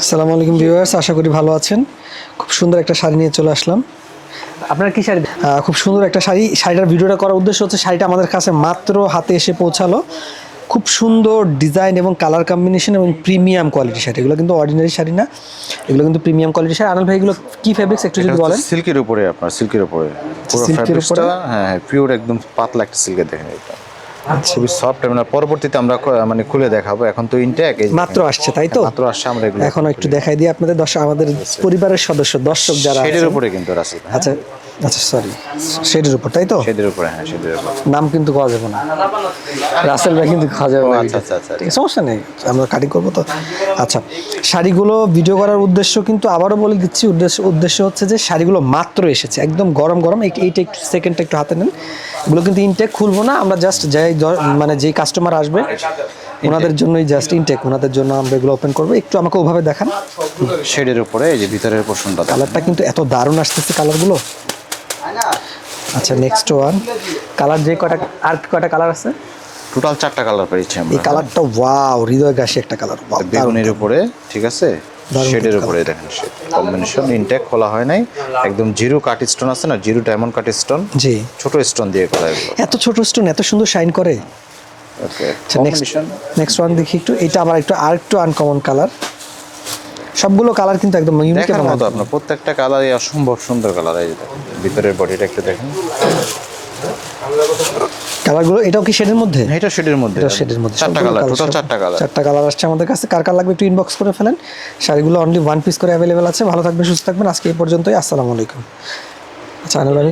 আসসালামু আলাইকুম ভিউয়ার্স আশা করি ভালো আছেন। খুব সুন্দর একটা শাড়ি নিয়ে চলে আসলাম। আপনার কি শাড়ি? খুব সুন্দর একটা শাড়ি। শাড়িটার ভিডিওটা করার উদ্দেশ্য হচ্ছে শাড়িটা আমাদের কাছে মাত্র হাতে এসে পৌঁছালো। খুব সুন্দর ডিজাইন এবং কালার কম্বিনেশন এবং প্রিমিয়াম কোয়ালিটি শাড়ি। এগুলো কিন্তু অর্ডিনারি শাড়ি না। এগুলো কিন্তু প্রিমিয়াম কোয়ালিটি শাড়ি। আনাল ভাই এগুলো কি ফেব্রিক্স একটু যদি বলেন। সিল্কের উপরে আপনার সিল্কের উপরে। পুরো উপরে? হ্যাঁ হ্যাঁ পিওর একদম পাতলা একটা সিল্কের দেখেন এটা। খুবই সফট মানে পরবর্তীতে আমরা মানে খুলে দেখাবো। এখন তো ইনটেক মাত্র আসছে তাই তো? মাত্র আসছে আমরা এগুলো এখন একটু দেখাই দিই আপনাদের দর্শক আমাদের পরিবারের সদস্য দর্শক যারা শেডের উপরে কিন্তু আছে আচ্ছা আচ্ছা সরি শেডের উপর তাই তো? শেডের উপরে হ্যাঁ শেডের উপরে। নাম কিন্তু খাওয়া যাবে না। রাসেল ভাই কিন্তু খাওয়া যাবে না। আচ্ছা, আচ্ছা, আচ্ছা। ঠিক সমস্যা নেই আমরা কাটিং করব তো। আচ্ছা শাড়িগুলো ভিডিও করার উদ্দেশ্য কিন্তু আবারও বলে দিচ্ছি উদ্দেশ্য উদ্দেশ্য হচ্ছে যে শাড়িগুলো মাত্র এসেছে একদম গরম গরম। এই- এইটা একটু সেকেন্ডটা একটু হাতে নেন। এগুলো কিন্তু ইনটেক খুলবো না আমরা জাস্ট যাই মানে যেই কাস্টমার আসবে ওনাদের জন্যই জাস্ট ইনটেক ওনাদের জন্য আমরা এগুলো ওপেন করব। একটু আমাকে ওভাবে দেখান। শেডের উপরে এই যে ভিতরের পোর্শনটা কালারটা কিন্তু এত দারুণ আসতেছে কালারগুলো আচ্ছা নেক্সট ওয়ান কালার যে কয়টা আর কয়টা কালার আছে? টোটাল চারটা কালার পেয়েছি আমরা। এই কালারটা ওয়াও হৃদয় গাছি একটা কালার বেগুনের উপরে ঠিক আছে? শেডের উপরে দেখেন শেড কম্বিনেশন ইনটেক খোলা হয় নাই। একদম জিরো কাট স্টোন আছে না জিরো ডায়মন্ড কাট স্টোন জি। ছোট স্টোন দিয়ে করা এগুলো। এত ছোট স্টোন এত সুন্দর শাইন করে। ওকে আচ্ছা নেক্সট নেক্সট ওয়ান দেখি একটু। এটা আবার একটু আর একটু আনকমন কালার সবগুলো কালার কিন্তু একদম ইউনিক আপনার প্রত্যেকটা কালারই অসম্ভব সুন্দর কালার এই দেখেন। ভিতরের বডিটা একটু দেখেন। কালারগুলো এটাও কি শেডের মধ্যে? এটা শেডের মধ্যে এটা শেডের মধ্যে চারটা কালার টোটাল চারটা কালার। চারটা কালার আসছে আমাদের কাছে। কার কার লাগবে একটু ইনবক্স করে ফেলেন। শাড়িগুলো অনলি ওয়ান পিস করে অ্যাভেলেবেল আছে। ভালো থাকবেন সুস্থ থাকবেন। আজকে এই পর্যন্তই। আসসালামু আলাইকুম। আচ্ছা